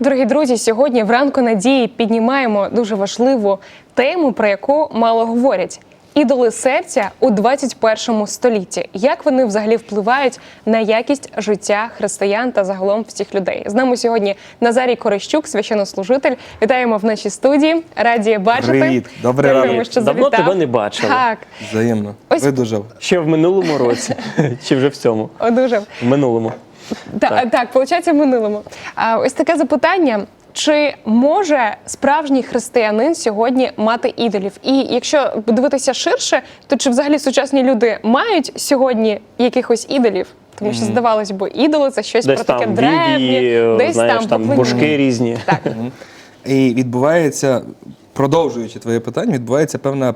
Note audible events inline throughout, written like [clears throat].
Дорогі друзі, сьогодні вранку надії піднімаємо дуже важливу тему, про яку мало говорять. Ідоли серця у 21 столітті. Як вони взагалі впливають на якість життя християн та загалом всіх людей? З нами сьогодні Назарій Корищук, священнослужитель. Вітаємо в нашій студії. Раді бачити. Привіт. Добрий Дякуємо, ранок. що Давно завітав. тебе не бачили. Так, Взаємно. Ось- Видужав. Ще в минулому році, [laughs] чи вже в цьому? одужав. В минулому. Так, так, так виходить, в минулому. А, ось таке запитання. Чи може справжній християнин сьогодні мати ідолів? І якщо дивитися ширше, то чи взагалі сучасні люди мають сьогодні якихось ідолів? Тому що здавалось би, ідоли це щось Десь про таке там древнє, десь знаєш, там там божки різні. Так, І відбувається, продовжуючи твоє питання, відбувається певна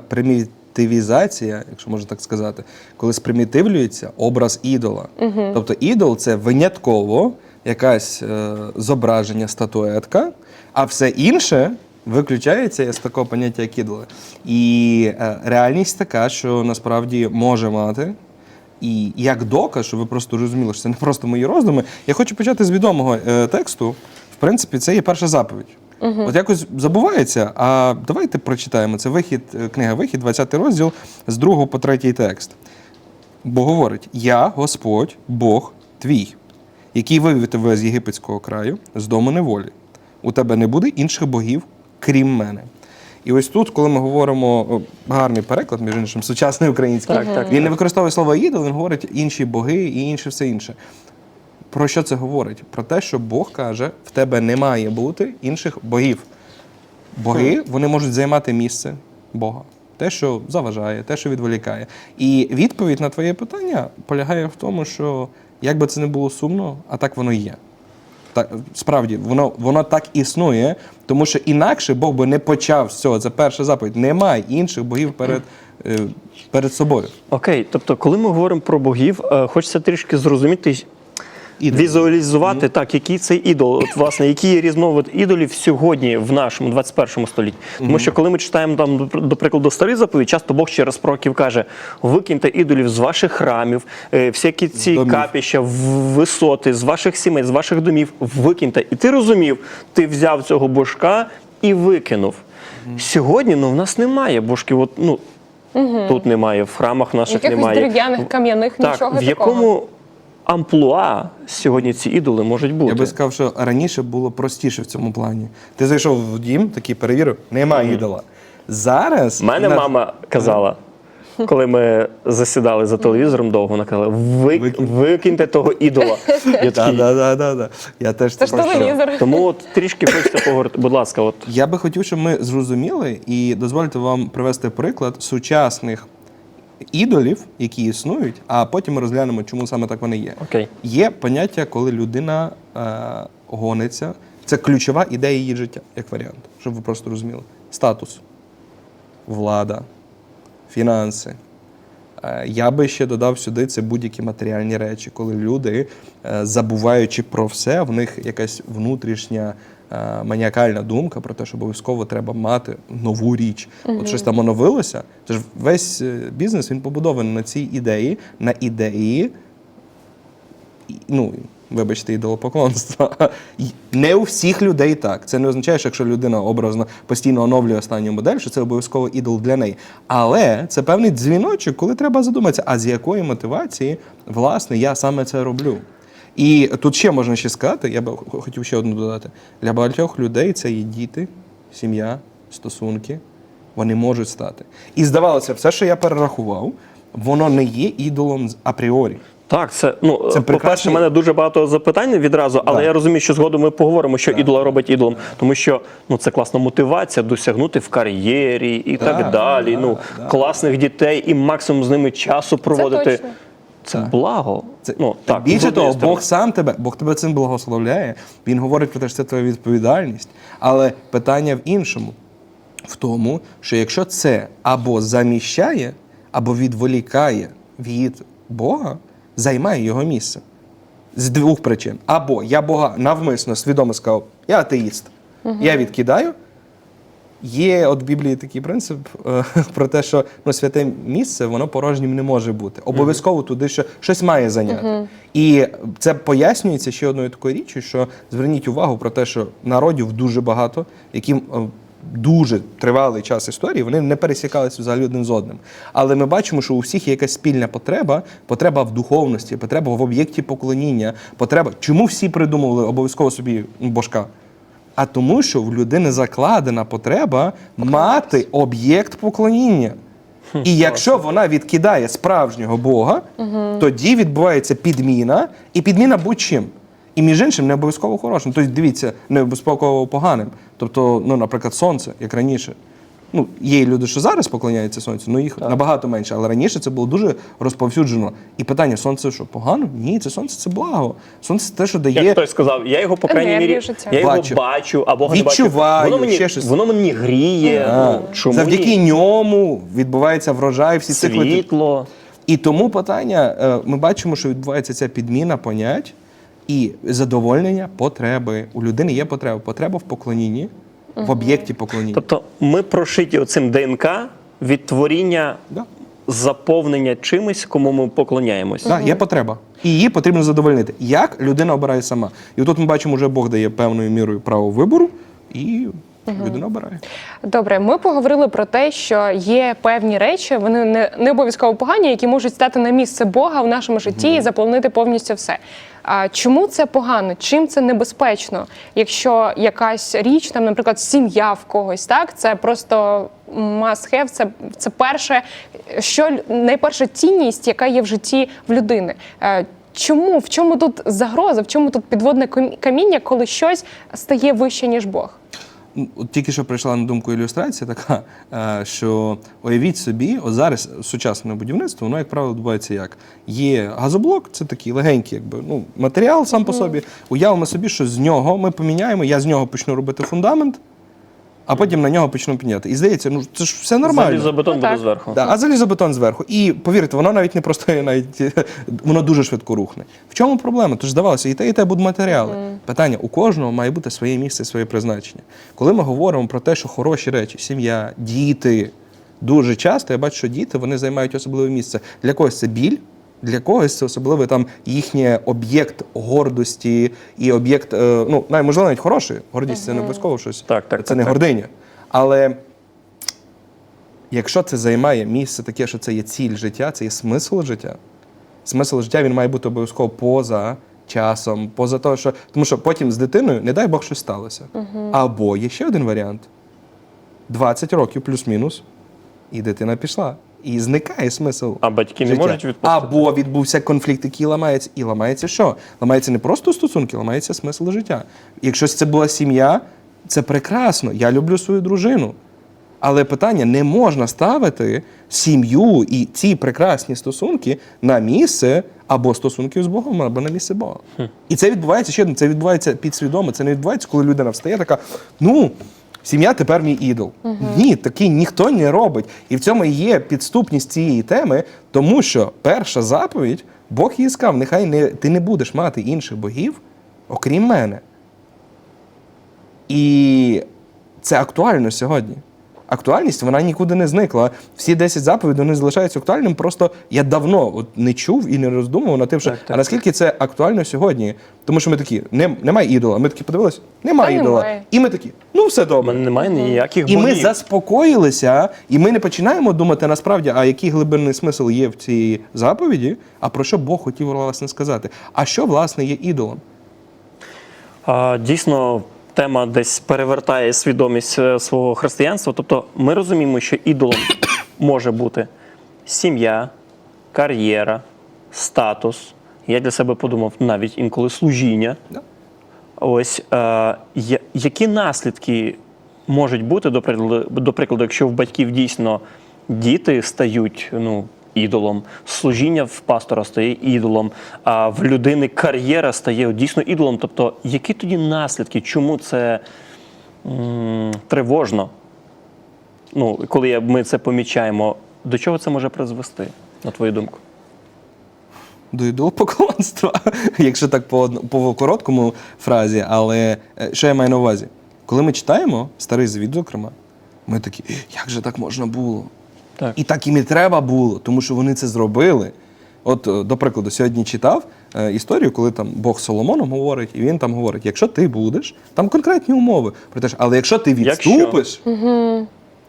примітивізація, якщо можна так сказати, коли спримітивлюється образ ідола. Тобто ідол це винятково якась е, зображення, статуетка, а все інше. Виключається з такого поняття, як ідоли. І е, реальність така, що насправді може мати І як доказ, щоб ви просто розуміли, що це не просто мої роздуми, я хочу почати з відомого е, тексту. В принципі, це є перша заповідь. От якось забувається. А давайте прочитаємо. Це вихід, е, книга Вихід, 20 розділ з 2 по 3 текст. Бо говорить: Я, Господь, Бог твій, який вивів тебе з єгипетського краю, з дому неволі. У тебе не буде інших богів, крім мене. І ось тут, коли ми говоримо о, гарний переклад, між іншим, сучасний український, Так, так, він не використовує слово ідол, він говорить інші боги і інше все інше. Про що це говорить? Про те, що Бог каже, в тебе не має бути інших богів. Боги вони можуть займати місце Бога. Те, що заважає, те, що відволікає. І відповідь на твоє питання полягає в тому, що як би це не було сумно, а так воно є. Так, справді, воно, воно так існує, тому що інакше Бог би не почав з цього. Це перша заповідь. Немає інших богів перед, е, перед собою. Окей, тобто, коли ми говоримо про богів, е, хочеться трішки зрозуміти, Ідол. візуалізувати так, який цей ідол, от, власне, який є різновид ідолів сьогодні в нашому 21 столітті. Тому що коли ми читаємо там, до- прикладу, старий заповідь, часто Бог через пророків каже: викиньте ідолів з ваших храмів, е, всякі ці домів. капіща, висоти, з ваших сімей, з ваших домів, викиньте. І ти розумів, ти взяв цього божка і викинув. Сьогодні ну, в нас немає божків. От, ну, Тут немає, в храмах наших якихось немає. дерев'яних, кам'яних, Так, нічого в такого. Амплуа сьогодні ці ідоли можуть бути? Я би сказав, що раніше було простіше в цьому плані. Ти зайшов в дім, такий перевірив, немає ідола. Зараз. Мене на- мама казала, коли ми засідали за телевізором довго, вона казала: «Ви- викиньте того ідола. [laughs] Я такий, да, да, да, да. Я теж Це телевізор. Тому от трішки хочеться поговорити. Будь ласка, от Я би хотів, щоб ми зрозуміли і дозвольте вам привести приклад сучасних ідолів, які існують, а потім ми розглянемо, чому саме так вони є. окей. Є поняття, коли людина е, гониться. Це ключова ідея її життя, як варіант, щоб ви просто розуміли. Статус, влада, фінанси. Е, Я би ще додав сюди це будь-які матеріальні речі, коли люди, е, забуваючи про все, в них якась внутрішня маніакальна думка про те, що обов'язково треба мати нову річ. От щось там оновилося. Тож весь е, бізнес він побудований на цій ідеї, на ідеї ну, вибачте, ідолопоклонства. [laughs] Не у всіх людей так. Це не означає, що якщо людина образно постійно оновлює останню модель, що це обов'язково ідол для неї. Але це певний дзвіночок, коли треба задуматися, а з якої мотивації, власне, я саме це роблю. І тут ще можна ще сказати, я би хотів ще одну додати. Для багатьох людей це є діти, сім'я, стосунки. Вони можуть стати. І здавалося, все, що я перерахував, воно не є ідолом з- апріорі. Так, це ну Це по-перше, в мене дуже багато запитань відразу, але Да. я розумію, що згодом ми поговоримо, що ідола робить ідолом, тому що ну це класна мотивація досягнути в кар'єрі і Да, так далі. да, ну да. класних дітей і максимум з ними часу проводити. точно. Це благо. Це, ну, так, більше того, сторони. Бог сам тебе, Бог тебе цим благословляє. Він говорить про те, що це твоя відповідальність. Але питання в іншому: в тому, що якщо це або заміщає, або відволікає від Бога, займає його місце. З двох причин. Або я Бога навмисно свідомо сказав, я атеїст, я відкидаю. Є от в Біблії такий принцип е, [laughs] про те, що ну, святе місце воно порожнім не може бути. Обов'язково туди ще щось має зайняти. І це пояснюється ще одною такою річчю, що зверніть увагу про те, що народів дуже багато, яким е, дуже тривалий час історії, вони не пересікалися взагалі один з одним. Але ми бачимо, що у всіх є якась спільна потреба, потреба в духовності, потреба в об'єкті поклоніння, потреба. Чому всі придумували обов'язково собі ну, божка? А тому, що в людини закладена потреба мати об'єкт поклоніння. І якщо вона відкидає справжнього Бога, тоді відбувається підміна, і підміна будь-чим. І між іншим не обов'язково хорошим. Тобто, дивіться, не обов'язково поганим. Тобто, ну, наприклад, сонце, як раніше. Ну, є люди, що зараз поклоняються сонцю, ну їх набагато менше. Але раніше це було дуже розповсюджено. І питання: сонце що погано? Ні, це сонце це благо. Сонце це те, що дає. Як хтось сказав, я його по крайній мірі я його Бачу. бачу, або не бачу. Відчуваю, Воно мені, ще щось. воно мені гріє. А, Ну, чому Завдяки ні? ньому відбувається врожай, всі цикли. світло. І тому питання: е, ми бачимо, що відбувається ця підміна понять і задовольнення потреби. У людини є потреба. Потреба в поклонінні, в об'єкті поклоніння. Тобто ми прошиті оцим ДНК від творіння Да. заповнення чимось, кому ми поклоняємось. Так, є потреба. І її потрібно задовольнити. Як людина обирає сама. І тут ми бачимо, вже Бог дає певною мірою право вибору, і людина обирає. Добре, ми поговорили про те, що є певні речі, вони не, не обов'язково погані, які можуть стати на місце Бога в нашому житті і заповнити повністю все. А чому це погано? Чим це небезпечно? Якщо якась річ, там, наприклад, сім'я в когось, так це просто must have, це, це перше, що найперша цінність, яка є в житті в людини. Е, Чому в чому тут загроза? В чому тут підводне камі- каміння, коли щось стає вище ніж Бог? Ну, От тільки що прийшла на думку ілюстрація така, е, що уявіть собі, от зараз сучасне будівництво, воно, як правило, відбувається як? Є газоблок, це такий легенький, якби ну, матеріал сам по собі. Уявимо собі, що з нього ми поміняємо, я з нього почну робити фундамент, а потім на нього почну підняти. І здається, ну це ж все нормально. Залізобетон Ну, буде так. зверху. Да, а залізобетон зверху. І повірте, воно навіть не простоє, [laughs] навіть воно дуже швидко рухне. В чому проблема? Тож здавалося, і те, і те будуть матеріали. Питання: у кожного має бути своє місце, своє призначення. Коли ми говоримо про те, що хороші речі, сім'я, діти, дуже часто я бачу, що діти вони займають особливе місце. Для когось це біль. Для когось це особливо там їхній об'єкт гордості і об'єкт, е, ну навіть можливо навіть хороший. Гордість це не обов'язково щось. Так, так, це так, не так. гординя. Але Якщо це займає місце таке, що це є ціль життя, це є смисл життя. Смисл життя він має бути обов'язково поза часом, поза того, що. Тому що потім з дитиною, не дай Бог, щось сталося. Або є ще один варіант: 20 років плюс-мінус, і дитина пішла. І зникає смисл. А батьки не життя. можуть відпустити? Або відбувся конфлікт, який ламається. І ламається що? Ламається не просто стосунки, ламається смисл життя. Якщо це була сім'я, це прекрасно. Я люблю свою дружину. Але питання не можна ставити сім'ю і ці прекрасні стосунки на місце або стосунків з Богом, або на місце Бога. І це відбувається ще одне, це відбувається підсвідомо. Це не відбувається, коли людина встає, така: ну, сім'я тепер мій ідол. Ні, такий ніхто не робить. І в цьому є підступність цієї теми, тому що перша заповідь, Бог її сказав, нехай не, ти не будеш мати інших богів, окрім мене. І це актуально сьогодні. Актуальність вона нікуди не зникла. Всі 10 заповідей вони залишаються актуальним. Просто я давно от не чув і не роздумував над тим, що Так, так, а наскільки це актуально сьогодні. Тому що ми такі, не, немає ідола. Ми такі подивилися, немає Та ідола. немає. І ми такі, ну все добре. немає ніяких І ми заспокоїлися, і ми не починаємо думати насправді, а який глибинний смисл є в цій заповіді, а про що Бог хотів власне сказати. А що власне є ідолом? А, Дійсно, тема десь перевертає свідомість е, свого християнства. Тобто ми розуміємо, що ідолом [coughs] може бути сім'я, кар'єра, статус. Я для себе подумав навіть інколи служіння. Ось е, які наслідки можуть бути, до прикладу, до прикладу, якщо в батьків дійсно діти стають ну, ідолом, служіння в пастора стає ідолом, а в людини кар'єра стає дійсно ідолом. Тобто, які тоді наслідки? Чому це м, тривожно? Ну, коли ми це помічаємо, до чого це може призвести, на твою думку? до ідолопоклонства, [laughs] якщо так по, по короткому фразі. Але е, що я маю на увазі? Коли ми читаємо старий звіт, зокрема, Ми такі, як же так можна було? Так. І так їм і треба було, тому що вони це зробили. От, е, до прикладу, сьогодні читав е, історію, коли там Бог з Соломоном говорить, і він там говорить: якщо ти будеш, там конкретні умови про те, що, але якщо ти Якщо? відступиш,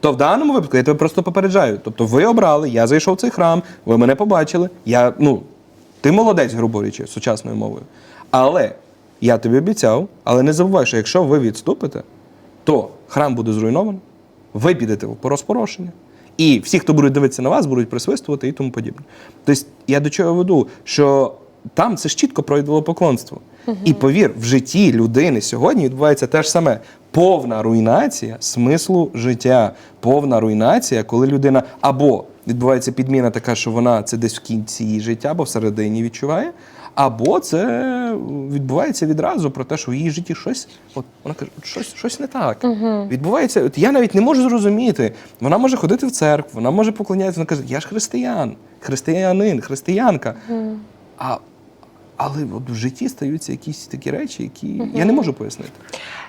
то в даному випадку я тебе просто попереджаю. Тобто ви обрали, я зайшов в цей храм, ви мене побачили. Я, ну, ти молодець, грубо говорячи, сучасною мовою. Але я тобі обіцяв, але не забувай, що якщо ви відступите, то храм буде зруйнований, ви підете в розпорошення. І всі, хто будуть дивитися на вас, будуть присвистувати і тому подібне. Тобто, я до чого веду, що там це ж чітко про ідолопоклонство. І повір, в житті людини сьогодні відбувається те ж саме. Повна руйнація смислу життя, повна руйнація, коли людина або відбувається підміна така, що вона це десь в кінці її життя, або всередині відчуває, або це відбувається відразу про те, що в її житті щось, от вона каже, «От щось, щось не так. Відбувається, от я навіть не можу зрозуміти. Вона може ходити в церкву, вона може поклонятися, вона каже, я ж християн, християнин, християнка. А, але от в житті стаються якісь такі речі, які я не можу пояснити.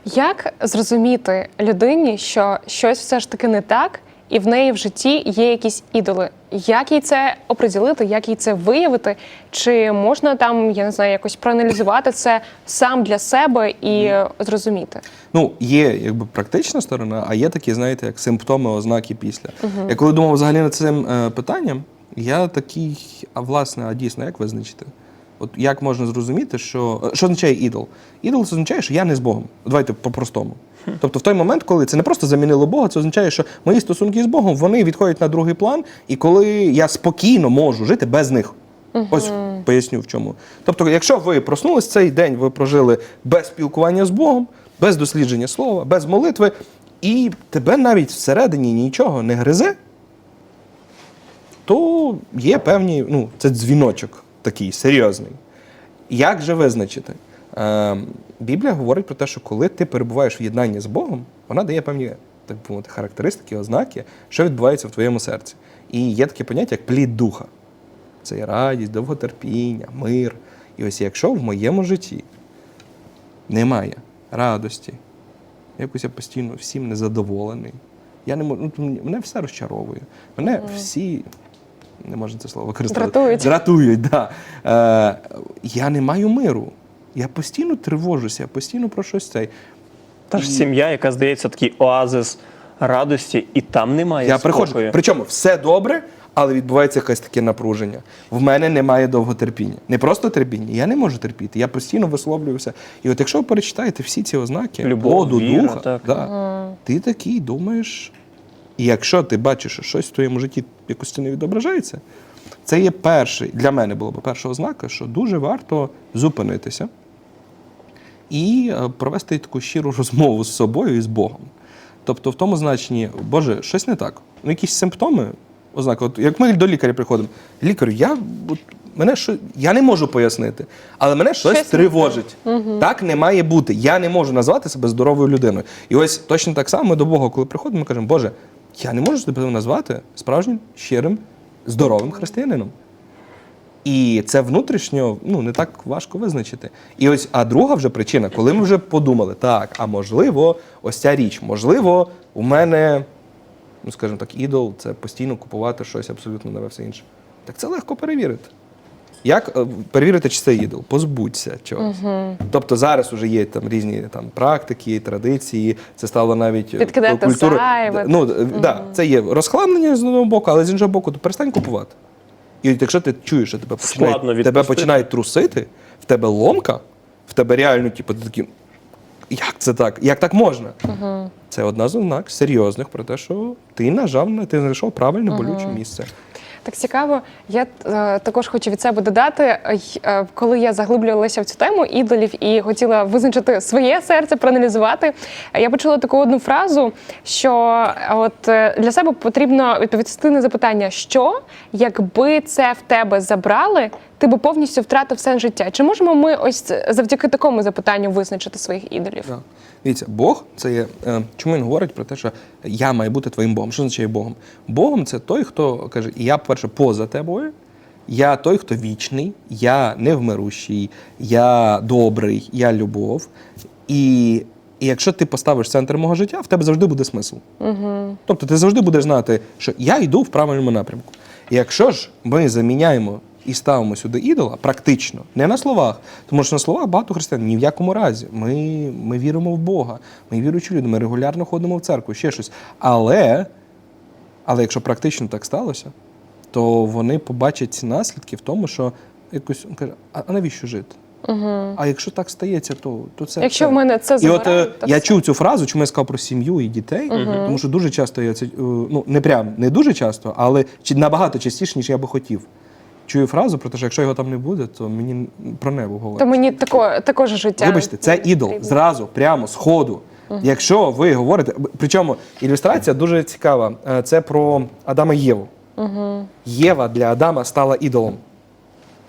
Як зрозуміти людині, що щось все ж таки не так, і в неї в житті є якісь ідоли? Як їй це оприділити, як їй це виявити? Чи можна там, я не знаю, якось проаналізувати це сам для себе і зрозуміти? Ну, є якби практична сторона, а є такі, знаєте, як симптоми, ознаки після. Я коли думав взагалі над цим е, питанням, я такий, а власне, а дійсно, як визначити? От як можна зрозуміти, що е, що означає ідол? Ідол це означає, що я не з Богом. Давайте по-простому. Тобто, в той момент, коли це не просто замінило Бога, це означає, що мої стосунки з Богом вони відходять на другий план, і коли я спокійно можу жити без них. Ось поясню в чому. Тобто, якщо ви проснулись цей день, ви прожили без спілкування з Богом, без дослідження слова, без молитви, і тебе навіть всередині нічого не гризе, то є певні, ну, це дзвіночок такий серйозний. Як же визначити? Е, Біблія говорить про те, що коли ти перебуваєш в єднанні з Богом, вона дає певні так мовити, характеристики, ознаки, що відбувається в твоєму серці. І є таке поняття, як плід духа. Це є радість, довготерпіння, мир. І ось якщо в моєму житті немає радості, якось я постійно всім незадоволений, я не можу, ну, мене все розчаровує. Мене всі, не можна це слово використовувати. Дратують. Дратують, да. Е, я не маю миру. Я постійно тривожуся, я постійно про щось цей. Та ж сім'я, яка здається такий оазис радості, і там немає Я спокою. приходжу. Причому все добре, але відбувається якесь таке напруження. В мене немає довготерпіння. Не просто терпіння, я не можу терпіти. Я постійно висловлююся. І от якщо ви перечитаєте всі ці ознаки, Любов, плоду віра, духа, так. Да, ти такий думаєш. І якщо ти бачиш, що щось в твоєму житті якось не відображається, це є перший, для мене було б перша ознака, що дуже варто зупинитися і е, провести таку щиру розмову з собою і з Богом. Тобто, в тому значенні, Боже, щось не так. Ну, якісь симптоми, ознаки. От як ми до лікаря приходимо, лікарю, я от, мене що, я не можу пояснити, але мене щось, Щось тривожить. Так не має бути. Я не можу назвати себе здоровою людиною. І ось точно так само ми до Бога, коли приходимо, ми кажемо, Боже, я не можу тебе назвати справжнім, щирим, здоровим християнином. І це внутрішньо ну, не так важко визначити. І ось, а друга вже причина, коли ми вже подумали, так, а можливо, ось ця річ, можливо, у мене, ну скажімо так, ідол це постійно купувати щось абсолютно нове все інше. Так це легко перевірити. Як е, перевірити, чи це ідол? Позбудься чогось. Тобто зараз вже є там різні там практики, традиції, це стало навіть е, зайве. Ну, е, да, це є розхламлення з одного боку, але з іншого боку, то перестань купувати. І якщо ти чуєш, що тебе починає, тебе починає починають трусити, в тебе ломка, в тебе реально, типу, ти такий, як це так? Як так можна? Це одна з ознак серйозних про те, що ти нажав на ти знайшов правильне болюче місце. Так цікаво. Я е, також хочу від себе додати, е, е, коли я заглиблювалася в цю тему ідолів і хотіла визначити своє серце, проаналізувати. Я почула таку одну фразу, що е, от е, для себе потрібно відповісти на запитання, що якби це в тебе забрали, ти би повністю втратив сенс життя. Чи можемо ми ось завдяки такому запитанню визначити своїх ідолів? Да. Дивіться, Бог це є. Е, чому він говорить про те, що я маю бути твоїм Богом? Що означає Богом? Богом це той, хто каже, я, по-перше, поза тобою, я той, хто вічний, я невмирущий, я добрий, я любов. І І якщо ти поставиш центр мого життя, в тебе завжди буде смисл. Угу. Тобто ти завжди будеш знати, що я йду в правильному напрямку. І якщо ж ми заміняємо і ставимо сюди ідола, практично, не на словах, тому що на словах багато християн ні в якому разі. Ми, ми віримо в Бога, ми віруючі люди, ми регулярно ходимо в церкву, ще щось. Але, але якщо практично так сталося, то вони побачать ці наслідки в тому, що якось він каже, а, навіщо жити? Угу. А якщо так стається, то, то це. Якщо це. в мене це І от е, то я все. чув цю фразу, чому я сказав про сім'ю і дітей, тому що дуже часто я це е, ну не прям не дуже часто, але набагато частіше, ніж я би хотів. Чую фразу про те, що якщо його там не буде, то мені про небо говорить. То мені тако, також життя. Вибачте, це ідол потрібно. зразу, прямо з ходу. Якщо ви говорите, причому ілюстрація дуже цікава. Е, Це про Адама і Єву. Єва для Адама стала ідолом.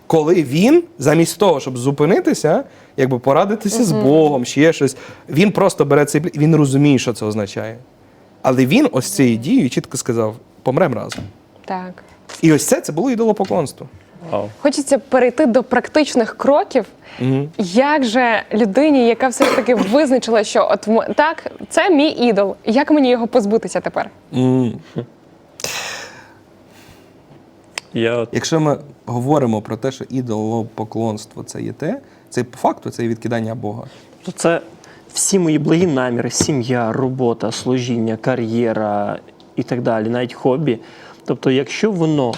Коли він, замість того, щоб зупинитися, якби порадитися з Богом, ще щось, він просто бере цей плід, він розуміє, що це означає. Але він ось цією дією чітко сказав: помрем разом. Так. І ось це це було ідолопоклонство. Хочеться перейти до практичних кроків. Угу. Як же людині, яка все ж таки визначила, що от м- так, це мій ідол. Як мені його позбутися тепер? Я от Якщо ми говоримо про те, що ідолопоклонство це є те, це по факту це є відкидання Бога. То це всі мої благі наміри, сім'я, робота, служіння, кар'єра і так далі, навіть хобі. Тобто, якщо воно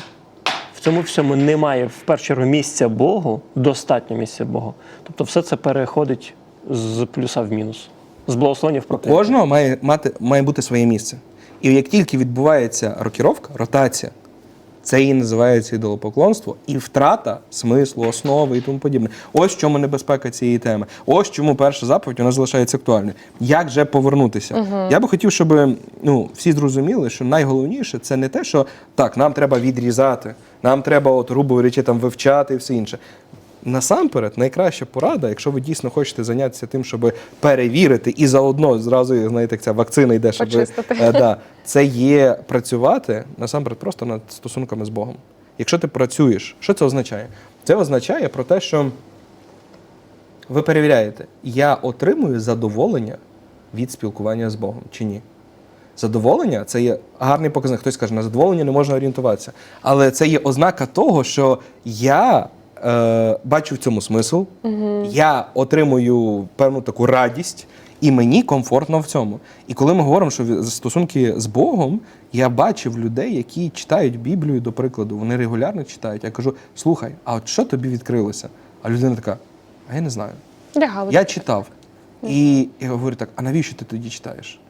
в цьому всьому не має в першу чергу місця Богу, достатньо місця Богу, тобто все це переходить з плюса в мінус, з благословення в проти. кожного має, мати, має бути своє місце. І як тільки відбувається рокіровка, ротація, це і називається ідолопоклонство, і втрата смислу, основи і тому подібне. Ось в чому небезпека цієї теми. Ось чому перша заповідь вона залишається актуальною. Як же повернутися? Я би хотів, щоб ну, всі зрозуміли, що найголовніше це не те, що так, нам треба відрізати, нам треба, от, грубо речі там вивчати і все інше. Насамперед, найкраща порада, якщо ви дійсно хочете зайнятися тим, щоб перевірити і заодно зразу, знаєте, як ця вакцина йде, щоб Е, да, це є працювати насамперед просто над стосунками з Богом. Якщо ти працюєш, що це означає? Це означає про те, що ви перевіряєте, я отримую задоволення від спілкування з Богом чи ні. Задоволення це є гарний показник. Хтось каже, на задоволення не можна орієнтуватися. Але це є ознака того, що я е, бачу в цьому смисл, я отримую певну таку радість, і мені комфортно в цьому. І коли ми говоримо, що стосунки з Богом, я бачив людей, які читають Біблію, до прикладу, вони регулярно читають. Я кажу: слухай, а от що тобі відкрилося? А людина така: а я не знаю. Лягали. Я читав. І я говорю так: а навіщо ти тоді читаєш?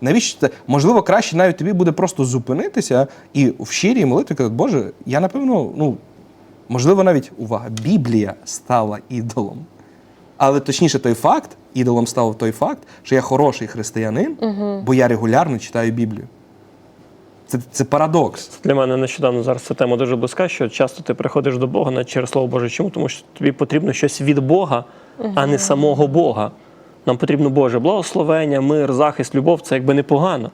Навіщо це? Можливо, краще навіть тобі буде просто зупинитися і в щирій молитві казати, Боже, я напевно, ну, можливо, навіть увага, Біблія стала ідолом. Але точніше, той факт, ідолом став той факт, що я хороший християнин, бо я регулярно читаю Біблію. Це, це парадокс. Для мене нещодавно зараз ця тема дуже близька, що часто ти приходиш до Бога навіть через слово Боже. Чому? Тому що тобі потрібно щось від Бога, а не самого Бога. Нам потрібно Боже благословення, мир, захист, любов це якби непогано.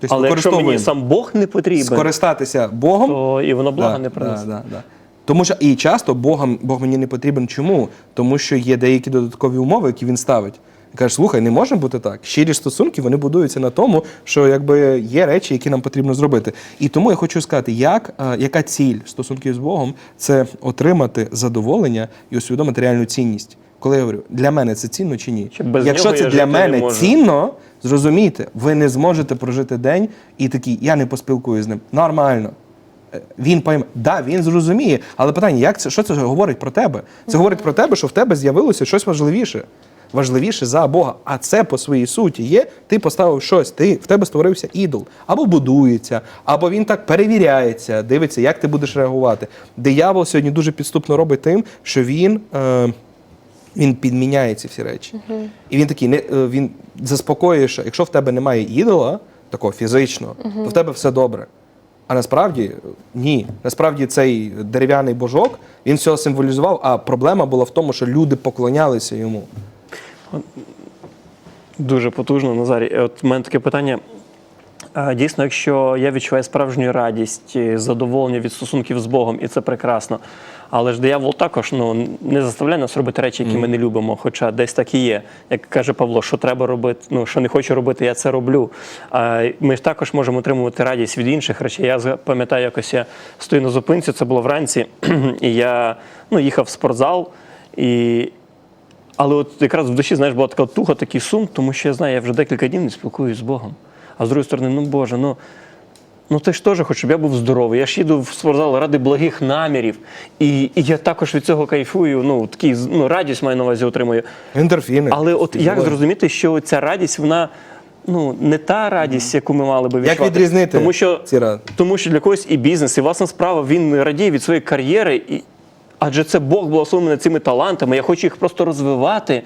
Тобто Але якщо мені сам Бог не потрібен, Скористатися Богом. то і воно блага Да, не принесе. Да, да, да. Тому що і часто Богом, Бог мені не потрібен. Чому? Тому що є деякі додаткові умови, які він ставить. Каже, слухай, не може бути так. Щирі стосунки вони будуються на тому, що якби є речі, які нам потрібно зробити. І тому я хочу сказати, як, е, яка ціль стосунків з Богом це отримати задоволення і усвідомити реальну цінність. Коли я говорю, для мене це цінно чи ні? Без Якщо це для мене цінно, зрозумійте, ви не зможете прожити день і такий, я не поспілкуюсь з ним. Нормально. Він пойме, да, він зрозуміє, але питання, як це, що це говорить про тебе? Це говорить про тебе, що в тебе з'явилося щось важливіше. Важливіше за Бога. А це по своїй суті є. Ти поставив щось, ти в тебе створився ідол. Або будується, або він так перевіряється, дивиться, як ти будеш реагувати. Диявол сьогодні дуже підступно робить тим, що він. Е, він підміняє ці всі речі. І він такий, не, е, він заспокоює, що якщо в тебе немає ідола, такого фізичного, то в тебе все добре. А насправді ні. Насправді цей дерев'яний божок він всього символізував, а проблема була в тому, що люди поклонялися йому. Дуже потужно, Назарій. Е, От в мене таке питання. Дійсно, якщо я відчуваю справжню радість, задоволення від стосунків з Богом, і це прекрасно. Але ж диявол також ну, не заставляє нас робити речі, які ми не любимо, хоча десь так і є. Як каже Павло, що треба робити, ну що не хочу робити, я це роблю. А ми ж також можемо отримувати радість від інших речей. Я пам'ятаю, якось я стою на зупинці, це було вранці, [clears throat] і я ну, їхав в спортзал. І, але от якраз в душі, знаєш, була така туга, такий сум, тому що я знаю, я вже декілька днів не спілкуюся з Богом. А з другої сторони, ну Боже, ну. Ну ти ж теж хочеш, щоб я був здоровий. Я ж їду в спортзал ради благих намірів. І, і я також від цього кайфую. Ну, такий ну, радість маю на увазі отримую. Ендорфіни. Але от як фізіологія. зрозуміти, що ця радість, вона ну, не та радість, яку ми мали би відчувати. відрізнити Тому що, ці ради? тому що для когось і бізнес, і власна справа, він радіє від своєї кар'єри. І, адже це Бог благословив мене цими талантами. Я хочу їх просто розвивати.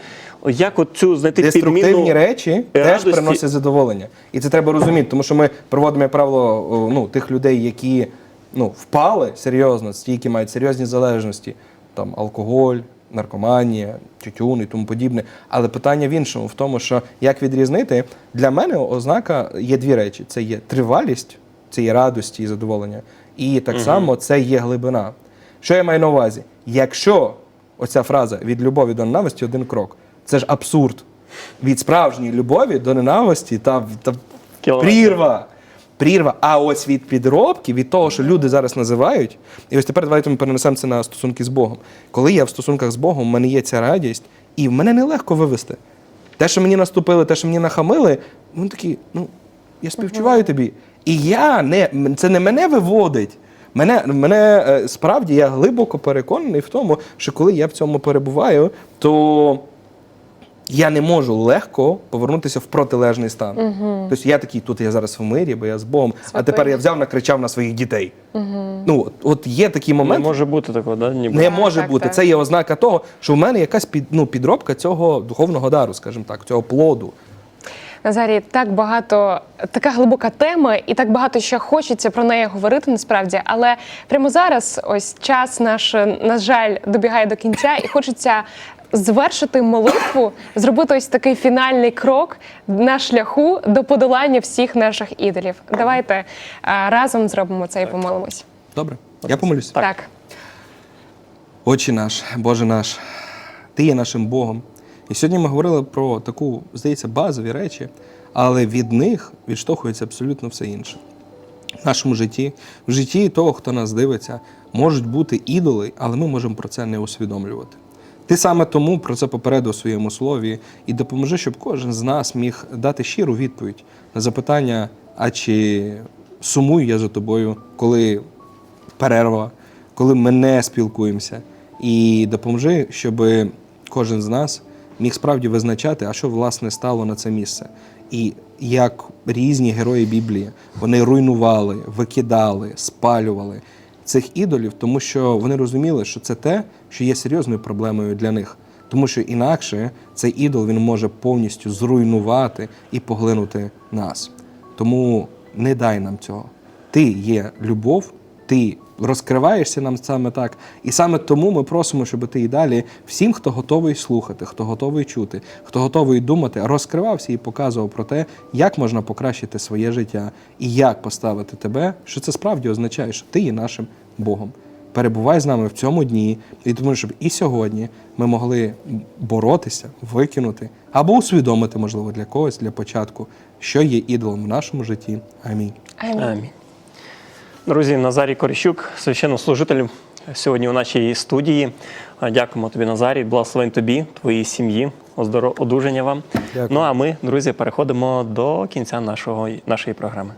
Як от цю знайти Деструктивні підмінну речі теж приносять задоволення. І це треба розуміти, тому що ми проводимо, як правило, ну, тих людей, які ну, впали серйозно, ті, які мають серйозні залежності, там алкоголь, наркоманія, тютюн і тому подібне. Але питання в іншому, в тому, що як відрізнити, для мене ознака є дві речі: це є тривалість, це є радості і задоволення, і так само це є глибина. Що я маю на увазі? Якщо оця фраза від любові до ненависті один крок, це ж абсурд. Від справжньої любові до ненависті та, та прірва. Прірва. А ось від підробки, від того, що люди зараз називають, і ось тепер давайте ми перенесемо це на стосунки з Богом. Коли я в стосунках з Богом, в мене є ця радість, і в мене нелегко вивести. Те, що мені наступили, те, що мені нахамили, вони такі, ну, я співчуваю тобі. І я не, це не мене виводить. Мене, мене е, справді я глибоко переконаний в тому, що коли я в цьому перебуваю, то я не можу легко повернутися в протилежний стан. Тобто я такий, тут я зараз в мирі, бо я з Богом, а тепер я взяв, накричав на своїх дітей. Ну, от, от є такі Не моменти. може бути такого, да? ніби. Не може так, бути. так. Це є ознака того, що в мене якась під, ну, підробка цього духовного дару, скажімо так, цього плоду. Назарій, так багато, така глибока тема, і так багато ще хочеться про неї говорити насправді. Але прямо зараз, ось час наш, на жаль, добігає до кінця, і хочеться звершити молитву, зробити ось такий фінальний крок на шляху до подолання всіх наших ідолів. Давайте а, разом зробимо це і помолимось. Добре? Я помолюся. Так. Так. Отче наш, Боже наш, Ти є нашим Богом. І сьогодні ми говорили про таку, здається, базові речі, але від них відштовхується абсолютно все інше. В нашому житті, в житті того, хто нас дивиться, можуть бути ідоли, але ми можемо про це не усвідомлювати. Ти саме тому про це попередив у своєму слові і допоможи, щоб кожен з нас міг дати щиру відповідь на запитання, а чи сумую я за тобою, коли перерва, коли ми не спілкуємося. І допоможи, щоб кожен з нас міг справді визначати, а що власне стало на це місце. І як різні герої Біблії вони руйнували, викидали, спалювали цих ідолів, тому що вони розуміли, що це те, що є серйозною проблемою для них. Тому що інакше цей ідол він може повністю зруйнувати і поглинути нас. Тому не дай нам цього. Ти є любов, ти розкриваєшся нам саме так. І саме тому ми просимо, щоб ти і далі всім, хто готовий слухати, хто готовий чути, хто готовий думати, розкривався і показував про те, як можна покращити своє життя і як поставити тебе, що це справді означає, що ти є нашим Богом. Перебувай з нами в цьому дні, і тому, щоб і сьогодні ми могли боротися, викинути або усвідомити, можливо, для когось для початку, що є ідолом в нашому житті. Амінь. Амінь. Амінь. Друзі, Назарій Коріщук, священнослужитель сьогодні у нашій студії. Дякуємо тобі, Назарій. Благословень тобі, твоїй сім'ї, оздоро- одужання вам. Дякую. Ну а ми, друзі, переходимо до кінця нашого, нашої програми.